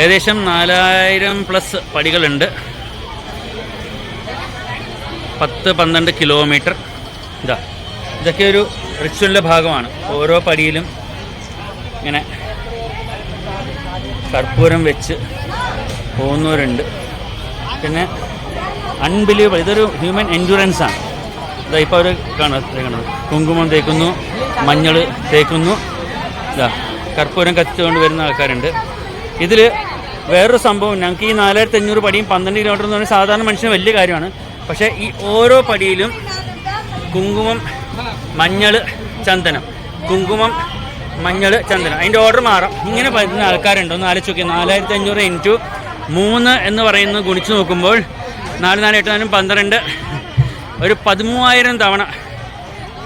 ഏകദേശം നാലായിരം പ്ലസ് പടികളുണ്ട്. പത്ത് പന്ത്രണ്ട് കിലോമീറ്റർ. ഇതാ ഇതൊക്കെ ഒരു റിച്വലിന്റെ ഭാഗമാണ്. ഓരോ പടിയിലും ഇങ്ങനെ കർപ്പൂരം വെച്ച് പോകുന്നവരുണ്ട്. പിന്നെ അൺബിലീവബിൾ ഇതൊരു ഹ്യൂമൻ എൻഡുറൻസ് ആണ്. ഇതാ ഇപ്പോൾ അവർ കാണുന്നത് കുങ്കുമം തേക്കുന്നു മഞ്ഞൾ തേക്കുന്നു. ഇതാ കർപ്പൂരം കത്തിച്ചുകൊണ്ട് വരുന്ന ആൾക്കാരുണ്ട്. ഇതിൽ വേറൊരു സംഭവം ഞങ്ങൾക്ക് ഈ നാലായിരത്തി അഞ്ഞൂറ് പടിയും പന്ത്രണ്ട് കിലോമീറ്റർ എന്ന് പറഞ്ഞാൽ സാധാരണ മനുഷ്യന് വലിയ കാര്യമാണ്. പക്ഷേ ഈ ഓരോ പടിയിലും കുങ്കുമം മഞ്ഞൾ ചന്ദനം. കുങ്കുമം മഞ്ഞൾ ചന്ദനം. അതിന്റെ ഓർഡർ മാറാം. ഇങ്ങനെ പറ്റുന്ന ആൾക്കാരുണ്ട്. ഒന്ന് ആലോചിച്ച് നോക്കിയാൽ നാലായിരത്തി അഞ്ഞൂറ് ഇന്റു മൂന്ന് എന്ന് പറയുന്നത് ഗുണിച്ച് നോക്കുമ്പോൾ നാല് നാല് എട്ട് നാലും പന്ത്രണ്ട്. ഒരു പതിമൂവായിരം തവണ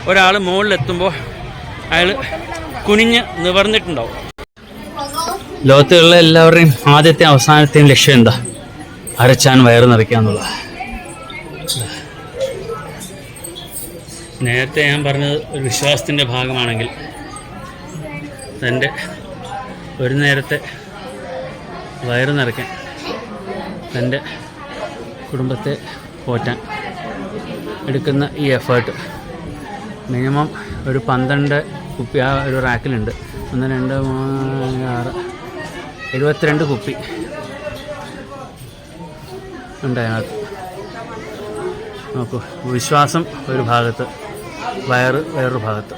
ഒരാൾ മുകളിലെത്തുമ്പോൾ അയാൾ കുനിഞ്ഞ് നിവർന്നിട്ടുണ്ടാവും. ലോകത്തിലുള്ള എല്ലാവരുടെയും ആദ്യത്തെ അവസാനത്തെയും ലക്ഷ്യം എന്താ? അരച്ചാൻ വയറ് നിറയ്ക്കുക എന്നുള്ളത്. നേരത്തെ ഞാൻ പറഞ്ഞത് ഒരു വിശ്വാസത്തിന്റെ ഭാഗമാണെങ്കിൽ തന്റെ ഒരു നേരത്തെ വയറ് നിറയ്ക്കാൻ തന്റെ കുടുംബത്തെ പോറ്റാൻ എടുക്കുന്ന ഈ എഫേർട്ട് മിനിമം ഒരു പന്ത്രണ്ട് കുപ്പി ആ ഒരു റാക്കിലുണ്ട് ഒന്ന് രണ്ട് മൂന്ന് ആറ്. എഴുപത്തിരണ്ട് കുപ്പി. ഉണ്ട് അതിനകത്ത്. നോക്കൂ വിശ്വാസം ഒരു ഭാഗത്ത് വയറ് വേറൊരു ഭാഗത്ത്.